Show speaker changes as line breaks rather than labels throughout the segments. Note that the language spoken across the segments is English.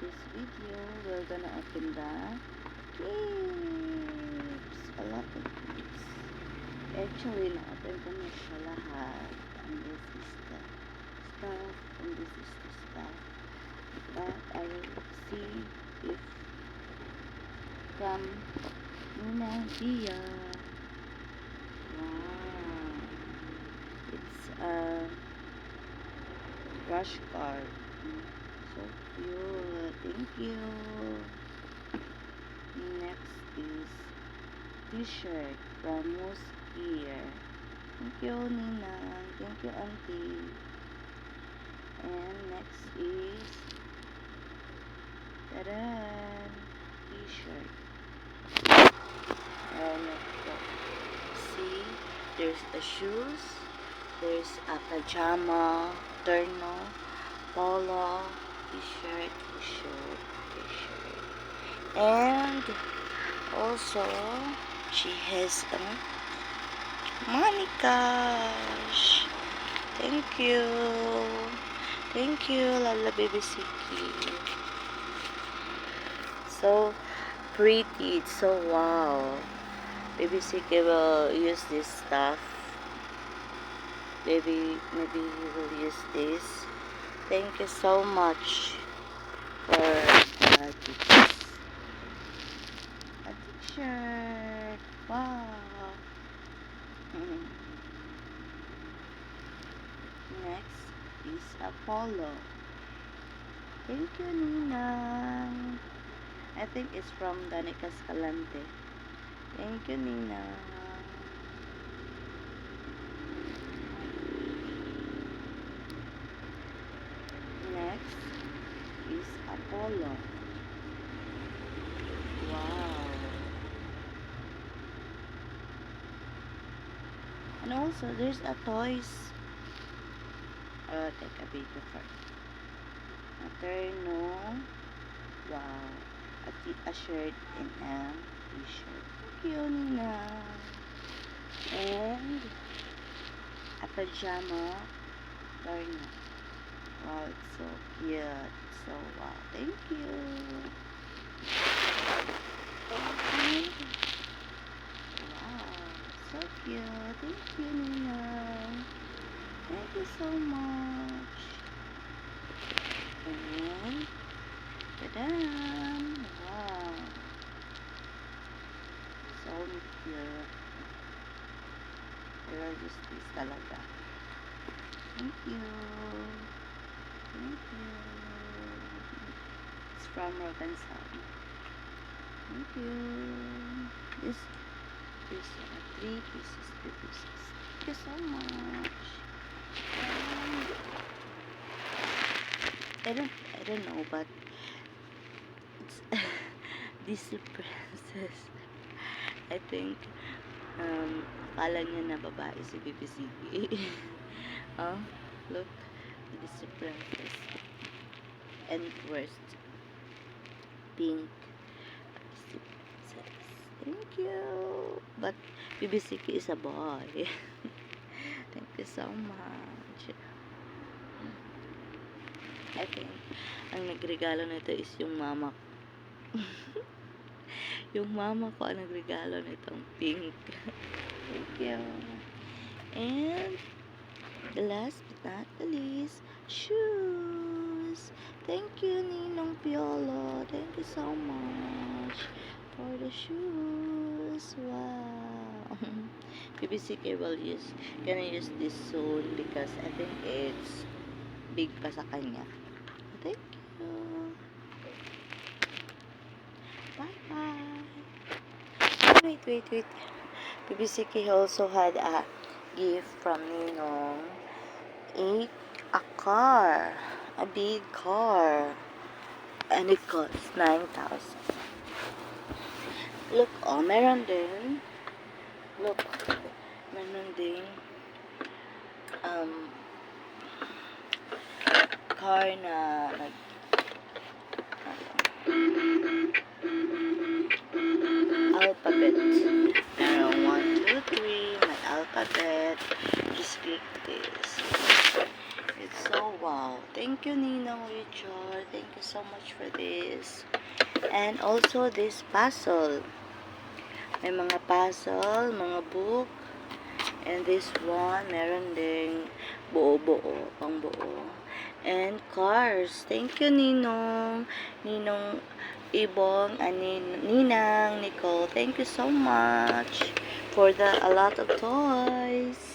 this video, we're gonna open the gifts. A lot of gifts. Actually, na-open ko na siya lahat. And this is the stuff, and this is the stuff. But I will see if from Nina Dia. Wow. It's a rush card. So cute. Thank you. Next is t-shirt from Moose Gear. Thank you, Nina. Thank you, Auntie. And next is Taran! T-shirt. And let's. See, there's the shoes. There's a pajama, terno, polo, t-shirt, t-shirt, t-shirt. And also, she has um, a money cash. Thank you. Thank you, Lala Baby Siki. So pretty. It's so wow. Baby Siki will use this stuff. Maybe, maybe you will use this. Thank you so much for. A t-shirt. Wow. Next is Apollo. Thank you, Nina. I think it's from Danica Scalante. Thank you, Nina. Next is Apollo. Wow. And also, there's a toys. Uh, take a video first. A terno. Wow. A, shirt and a t-shirt. You, Nina. And a pajama terno. Wow, it's so cute. So wow. Thank you. And, wow, so cute. Thank you, Nina. Thank you so much. And, ta-da! Wow. So cute. Pero just this talaga. Thank you. Thank you. It's from Rotten Sun. Thank you. This is uh, three pieces, three pieces. Thank you so much. And I don't, I don't know, but it's Disney princess. I think um, akala niya na babae si BBCB. oh, look. Disney princess. And first, pink. Thank you. But BBCB is a boy. Thank you so much. I think, ang nagregalo nito is yung mama ko. yung mama ko ang nagregalo nitong pink. Thank you. And, the last but not least, shoes. Thank you, Ninong Piolo. Thank you so much for the shoes. Wow. PBCK will use, gonna use this soon because I think it's big pa sa kanya. Thank you. Bye bye. Wait, wait, wait. PBCK also had a gift from Ninong. A, a car. A big car. And it costs 9,000. Look, oh, meron din. Look, meron din. Um, car na nag alphabet. Meron 1, 2, 3, may alphabet. Just click this. So, wow. Thank you, Ninong Richard. Thank you so much for this. And also, this puzzle. May mga puzzle, mga book. And this one, meron ding buo-buo, pang buo. And cars. Thank you, Ninong. Ninong Ibong and Nin- Ninang Nicole. Thank you so much for the a lot of toys.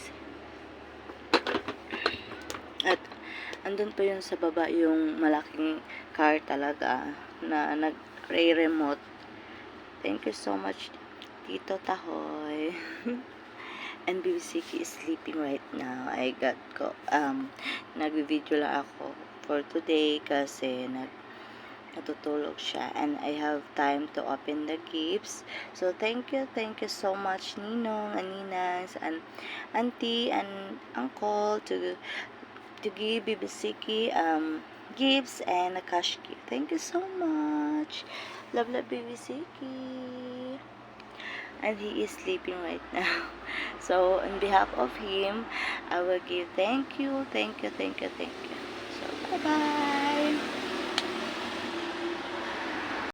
Andun pa yun sa baba yung malaking car talaga na nag-remote. Thank you so much, Tito Tahoy. And Bibisiki is sleeping right now. I got ko, um, nag-video lang ako for today kasi nag natutulog siya and I have time to open the gifts. So thank you, thank you so much Ninong and Ninangs and Auntie and Uncle to to give Bibisiki um gifts and a cash gift. Thank you so much. Love love Bibisiki. And he is sleeping right now. So on behalf of him, I will give thank you, thank you, thank you, thank you. So bye bye.